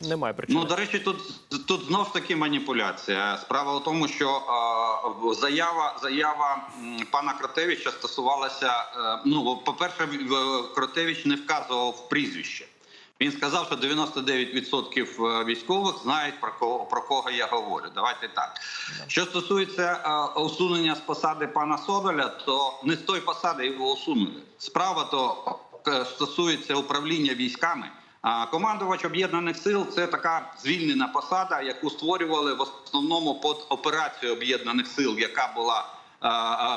Немає причини. Ну, до речі, тут тут знов ж таки маніпуляція. Справа в тому, що е, заява заява пана Кротевича стосувалася. Е, ну, по-перше, Кротевич не вказував прізвище. Він сказав, що 99% військових знають про кого про кого я говорю. Давайте так. Що стосується е, усунення з посади пана Соболя, то не з тої посади його усунули. Справа то е, стосується управління військами. Командувач об'єднаних сил це така звільнена посада, яку створювали в основному під операцію об'єднаних сил, яка була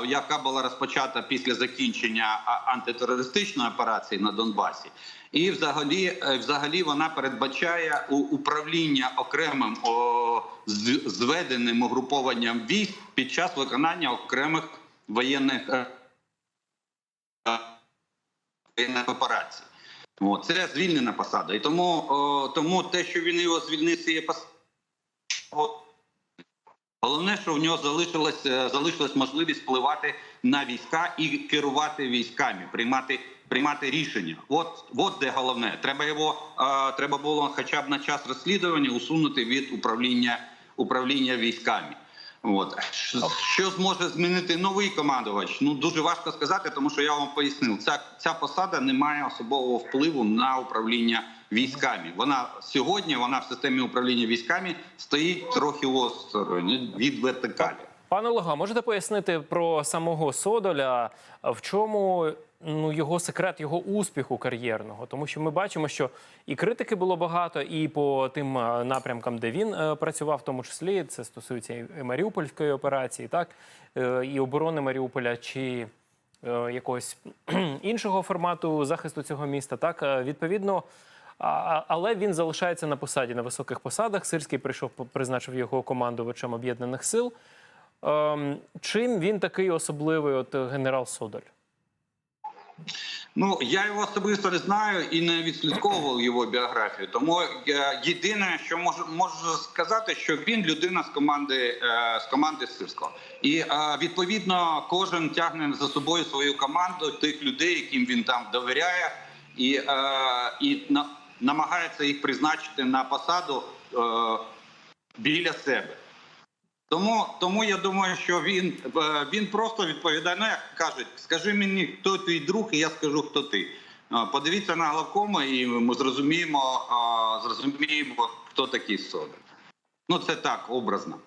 яка була розпочата після закінчення антитерористичної операції на Донбасі, і взагалі, е, взагалі вона передбачає управління окремим зведеним угрупованням військ під час виконання окремих воєнних е, е, воєнних операцій. О, це звільнена посада. І тому, о, тому те, що він його звільнив з цієї посади, головне, що в нього залишилась, е, залишилась можливість впливати на війська і керувати військами, приймати, приймати рішення. От, от де головне. Треба його е, треба було хоча б на час розслідування усунути від управління управління військами. От що, зможе змінити новий командувач? Ну дуже важко сказати, тому що я вам пояснив, ця ця посада не має особового впливу на управління військами. Вона сьогодні, вона в системі управління військами стоїть трохи осторонь від вертикалі. Пане Олега, можете пояснити про самого Содоля, в чому ну його секрет його успіху кар'єрного? Тому що ми бачимо, що і критики було багато, і по тим е, напрямкам, де він е, працював, в тому числі це стосується і Маріупольської операції, так е, і оборони Маріуполя чи якогось іншого формату захисту цього міста. Так відповідно. А- але він залишається на посаді на високих посадах. Сирський прийшов, призначив його командувачем об'єднаних сил. Ем, чим він такий особливий, от генерал Содоль? Ну я його особисто не знаю і не відслідковував його біографію. Тому е, єдине, що можу можу сказати, що він людина з команди е, з команди Сирського, і е, відповідно кожен тягне за собою свою команду тих людей, яким він там довіряє, і, і на, намагається їх призначити на посаду біля себе. Тому, тому я думаю, що він, е, він просто відповідає. Ну як кажуть, скажи мені, хто твій друг, і я скажу, хто ти. Подивіться на главкома, і ми зрозуміємо, зрозуміємо, хто такий Содор. Ну це так образно.